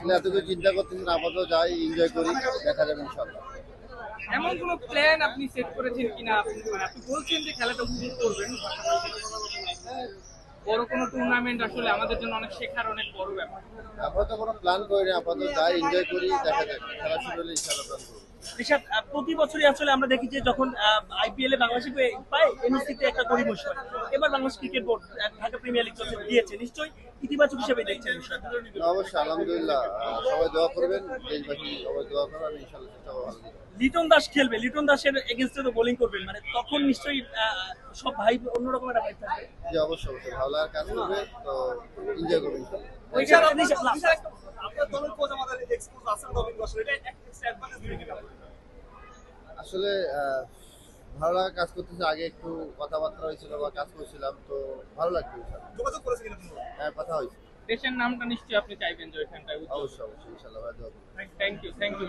আসলে এত কিছু চিন্তা করতেছি না আপাতত যাই এনজয় করি দেখা যাবে ইনশাল্লাহ এমন কোনো প্ল্যান আপনি সেট করেছেন কিনা? আপনি মানে আপনি বলছেন যে খেলাটা উপভোগ করবেন বড় কোনো টুর্নামেন্ট আসলে আমাদের জন্য অনেক শেখার অনেক বড় ব্যাপার। আপাতত কোনো প্ল্যান করি না আপাতত যাই এনজয় করি দেখা যাক খেলা শুরু হলে ইনশাল্লাহ প্ল্যান করব। ঋষাদ প্রতি বছরই আসলে আমরা দেখি যে যখন আইপিএল এ বাংলাদেশে পায় এনএসসিতে একটা পরিবেশ হয়। এবার Bangladesh cricket board Dhaka premier league চলছে দিয়েছে নিশ্চয়ই ইতিবাচক হিসেবে দেখছেন বিষয়টা? অবশ্যই আলহামদুলিল্লাহ সবাই দোয়া করবেন দেশবাসী সবাই দোয়া করবেন আমি ইনশাল্লাহ চেষ্টা করব। লিটন দাস খেলবে লিটন দাসের এগেনস্টে তো বোলিং করবেন মানে তখন নিশ্চয়ই সব ভাই অন্যরকম একটা ভাই থাকবে। জি অবশ্যই অবশ্যই ভালো লাগার কাজ করবে তো এনজয় করবে ইনশাল্লাহ ঋষাদ, ঋষাদ, আপনার দলের কোচ আমাদের এক্সপোজ আছেন রবীন্দ্র বসু এটা একটা অ্যাডভান্টেজ আসলে ভালো লাগা কাজ করতেছে আগে একটু কথাবার্তা হয়েছিল বা কাজ করছিলাম তো ভালো লাগছে যোগাযোগ করেছে কিনা হ্যাঁ কথা হয়েছে। দেশের নামটা নিশ্চয়ই আপনি চাইবেন যে ওইখানটায় অবশ্যই অবশ্যই ইনশাল্লাহ ভাই দোয়া থ্যাংক ইউ থ্যাংক ইউ